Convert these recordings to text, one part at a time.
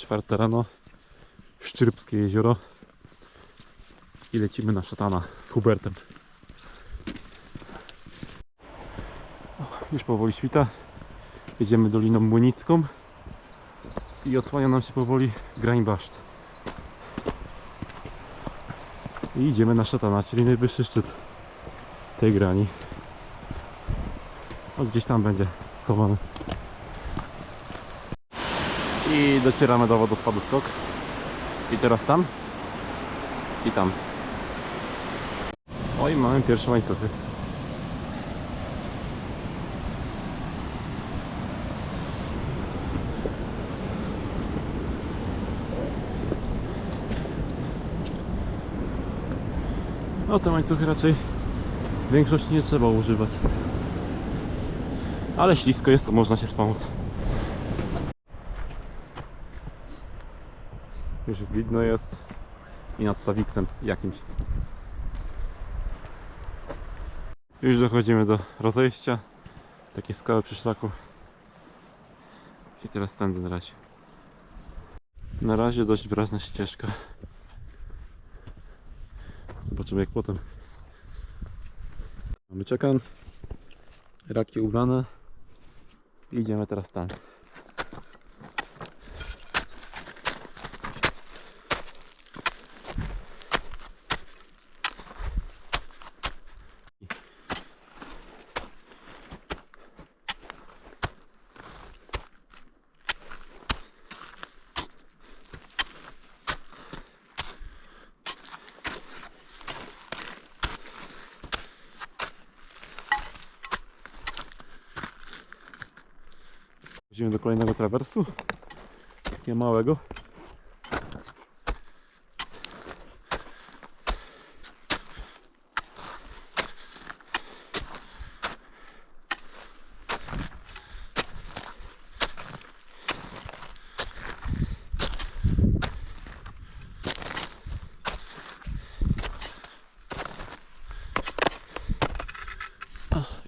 Czwarta rano. Szczyrbskie jezioro. I lecimy na szatana z Hubertem. Już powoli świta. Jedziemy Doliną Młynicką. I odsłania nam się powoli grań baszt. I idziemy na szatana, czyli najwyższy szczyt tej grani. O, gdzieś tam będzie schowany. I docieramy do wodospadu skok. I teraz tam. I tam. Oj, mamy pierwsze łańcuchy. No te łańcuchy raczej w większości nie trzeba używać. Ale ślisko jest, to można się wspomóc. Już widno jest i nad stawiksem jakimś. Już dochodzimy do rozejścia. Takie skały przy szlaku. I teraz tędy na razie. Na razie dość wyraźna ścieżka. Zobaczymy jak potem. Mamy czekan. Raki ubrane. I idziemy teraz tam. Idziemy do kolejnego trawersu. Takiego małego.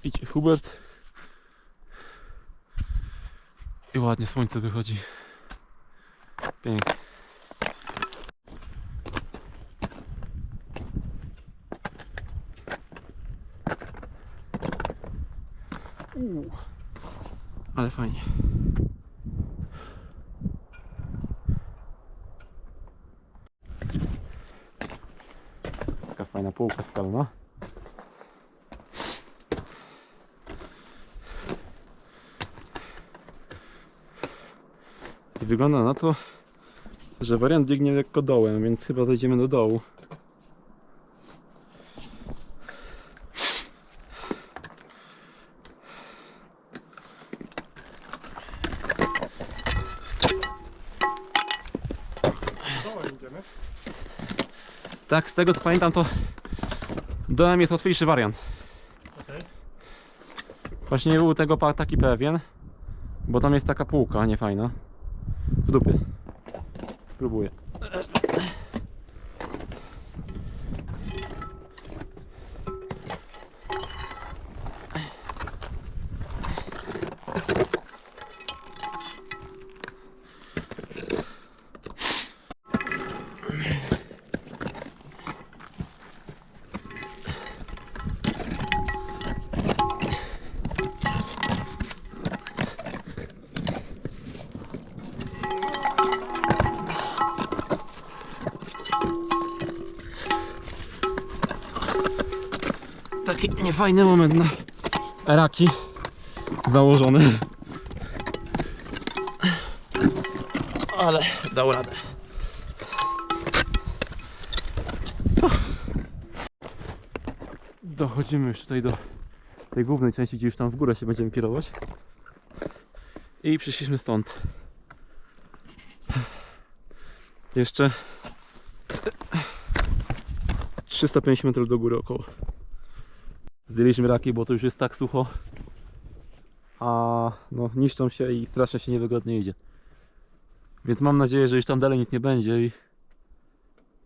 Idzie Hubert. I ładnie słońce wychodzi. Pięknie. Uuu, ale fajnie. Taka fajna półka skalna. I wygląda na to, że wariant biegnie lekko dołem, więc chyba zejdziemy do dołu. Tak, z tego co pamiętam, to dołem jest łatwiejszy wariant. Okej. Właśnie nie był tego taki pewien, bo tam jest taka półka niefajna. W dupie. Próbuję. Taki niefajny moment na raki założony. Ale dał radę. Dochodzimy już tutaj do tej głównej części, gdzie już tam w górę się będziemy kierować. I przyszliśmy stąd. Jeszcze 350 metrów do góry około. Zdjęliśmy raki, bo to już jest tak sucho. A no niszczą się i strasznie się niewygodnie idzie. Więc mam nadzieję, że już tam dalej nic nie będzie i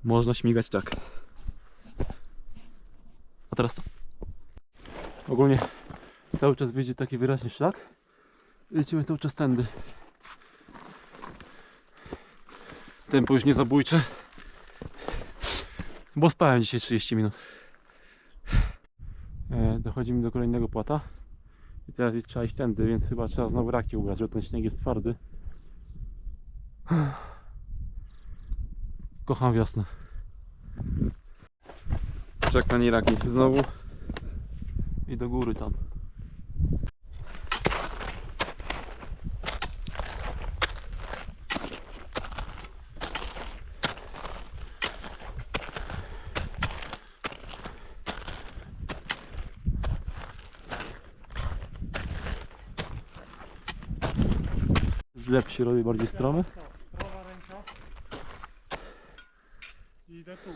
można śmigać tak. A teraz to. Ogólnie cały czas wiedzie taki wyraźny szlak. Lecimy cały czas tędy. Tempo już nie zabójcze. Bo spałem dzisiaj 30 minut. Dochodzimy do kolejnego płata. I teraz jest- trzeba iść tędy, więc chyba trzeba znowu raki ubrać, bo ten śnieg jest twardy. Kocham wiosnę. Czekanie raki znowu. I do góry tam. Żleb się robi bardziej stromy. Prawa ręka. I idę tu.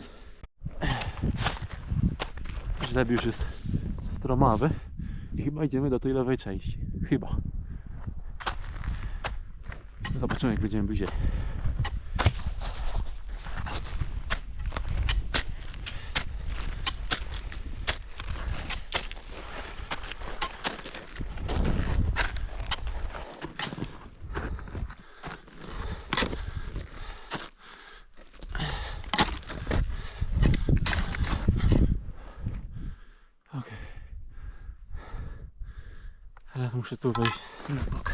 Żleb już jest stromawy. I chyba idziemy do tej lewej części. Chyba. Zobaczymy jak będziemy bliżej. Muszę tu wejść na bok.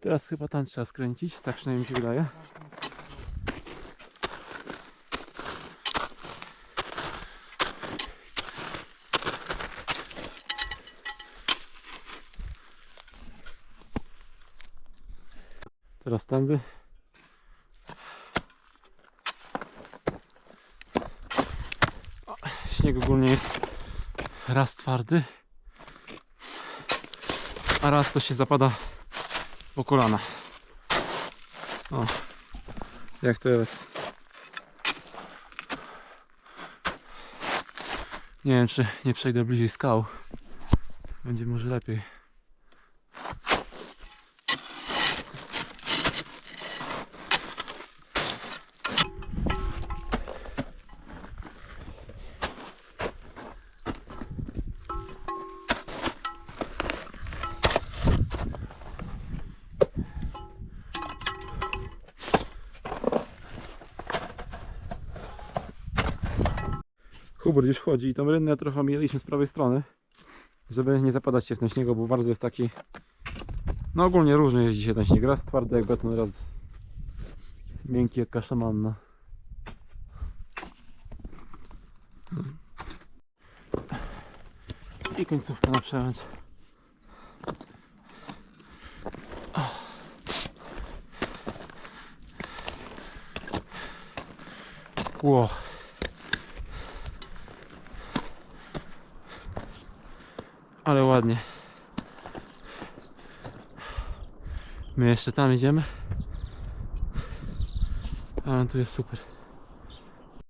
Teraz chyba tam trzeba skręcić, tak przynajmniej mi się wydaje. Teraz tędy. O, Śnieg ogólnie jest raz twardy, a raz to się zapada po kolana. O, jak teraz. Nie wiem, czy nie przejdę bliżej skał. Będzie może lepiej. Hubert już wchodzi i tą rynnę trochę mieliśmy z prawej strony, żeby nie zapadać się w ten śnieg, bo bardzo jest taki no ogólnie różny jest dzisiaj ten śnieg, raz twardy jak beton, raz miękki jak kasza manna. I końcówka na przemęt. Ło. Ale ładnie. My jeszcze tam idziemy. Ale tu jest super.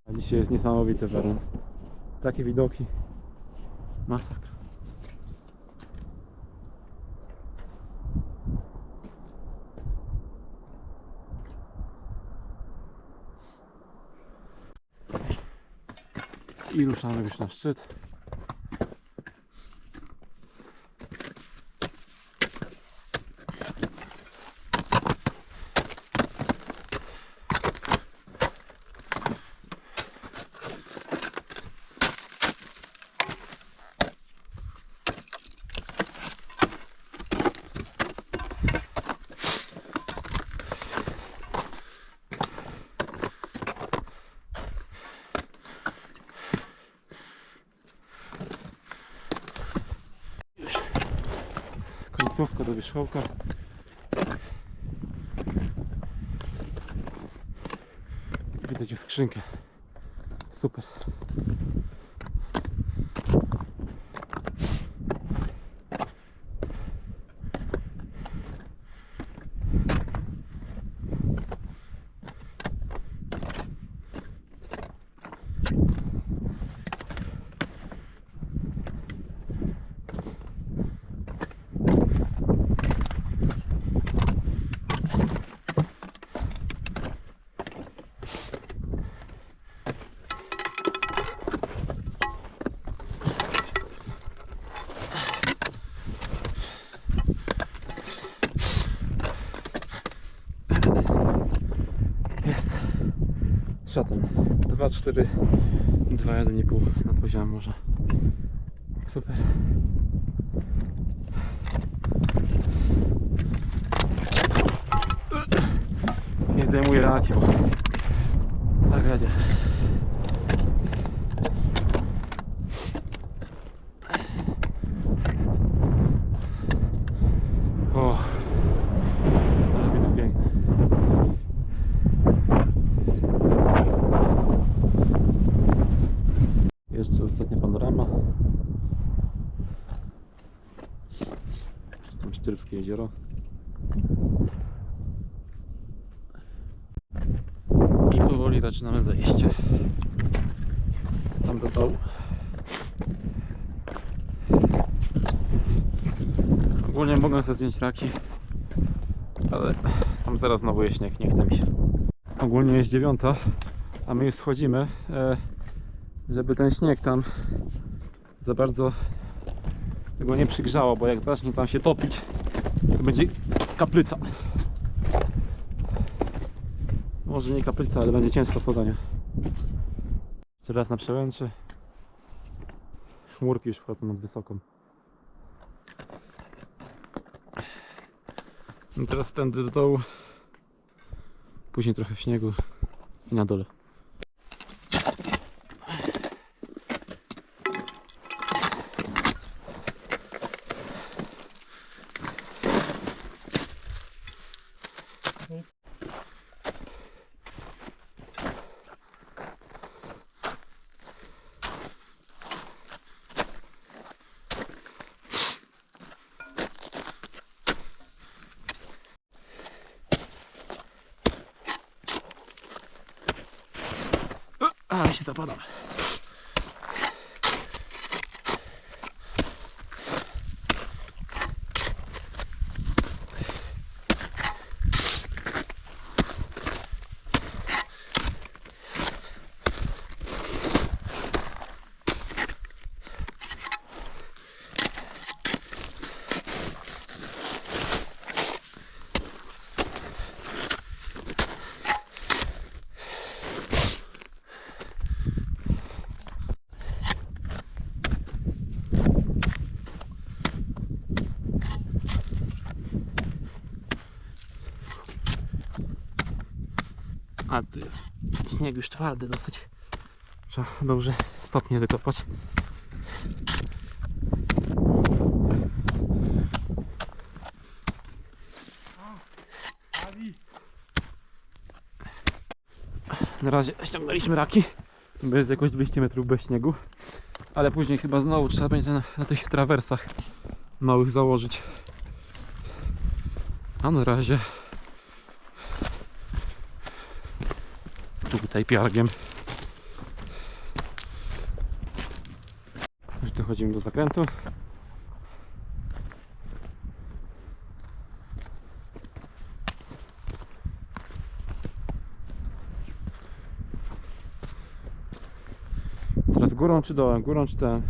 A dzisiaj jest niesamowity teren. Takie widoki. Masakra. I ruszamy już na szczyt. Do wierzchołka. Widać skrzynkę. Super. Szatem. 2, 4, 2, 1,5 nad poziomem morza. Super. Nie zdejmuję raki, bo tragedia. O, ale widok piękny. Jeszcze ostatnia panorama. Szczerbskie jezioro. I powoli zaczynamy zejście. Tam do dołu. Ogólnie mogę sobie zdjąć raki, ale tam zaraz znowu jest śnieg, nie chce mi się. Ogólnie jest dziewiąta, a my już schodzimy, e, żeby ten śnieg tam za bardzo tego nie przygrzało, bo jak zacznie tam się topić, to będzie kaplica. Może nie kaplica, ale będzie ciężko schodzenie. Jeszcze raz na przełęczy. Chmurki już wchodzą nad wysoką. No teraz tędy do dołu. Później trochę w śniegu i na dole. Ale się zapadam. A tu jest śnieg już twardy dosyć. Trzeba dobrze stopnie wykopać. Na razie ściągnęliśmy raki. Jest jakoś 200 metrów bez śniegu. Ale później chyba znowu trzeba będzie na, na tych trawersach małych założyć. A na razie tutaj piargiem. Już dochodzimy do zakrętu. Teraz górą czy dołem? Górą czy dołem?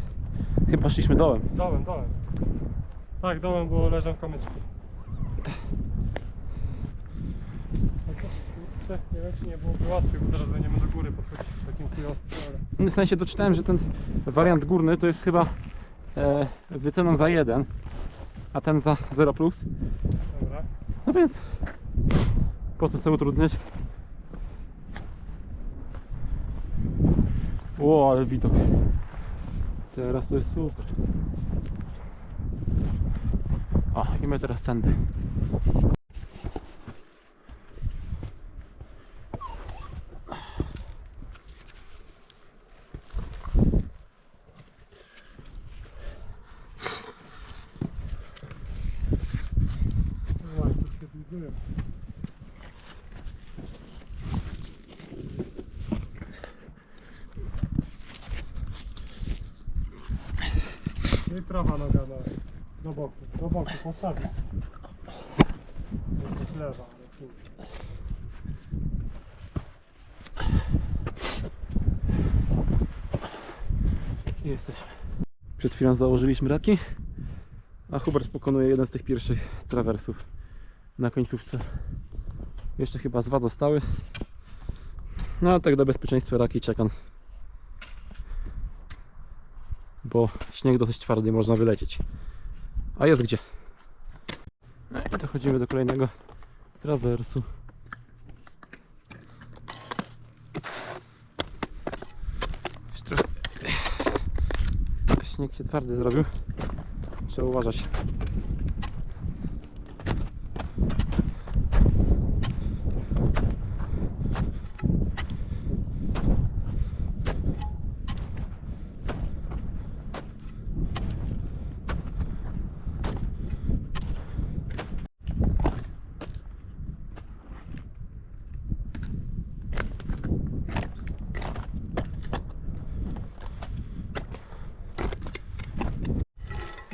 Chyba szliśmy dołem. dołem, dołem. Tak, dołem, bo leżą kamyczki. Wiem czy nie byłoby łatwiej, bo teraz będziemy do góry podchodzić w takim kujostce, ale... W sensie doczytałem, że ten wariant górny to jest chyba e, wyceną za 1, a ten za 0 plus. Dobra. No więc po co sobie utrudniać? Ło, ale widok. Teraz to jest super. O, i my teraz tędy. No i prawa noga na, do boku, do boku postawić. Jakaś lewa, ale tu. Jesteśmy. Przed chwilą założyliśmy raki, a Hubert pokonuje jeden z tych pierwszych trawersów na końcówce. Jeszcze chyba z dwa zostały. No a tak dla bezpieczeństwa raki czekam. Bo śnieg dosyć twardy można wylecieć. A jest gdzie. No i dochodzimy do kolejnego trawersu. Trochę... Śnieg się twardy zrobił. Trzeba uważać.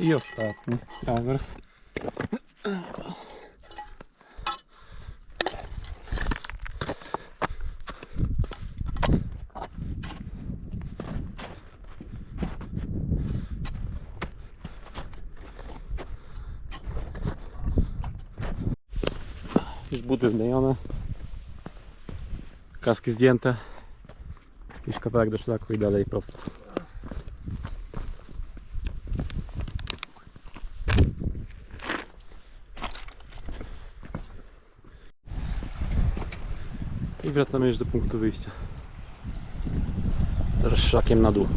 I ostatni trawers. Już buty zmienione. Kaski zdjęte. Już kawałek do szlaku i dalej prosto. I wracamy już do punktu wyjścia. Teraz szlakiem na dół.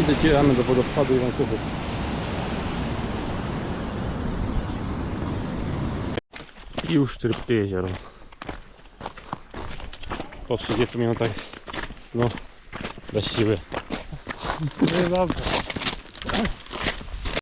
I docieramy do wodospadu i łańcuchów. I już Czyrpskie jezioro. Po 30 minutach snu bez siły. Nie dobrze.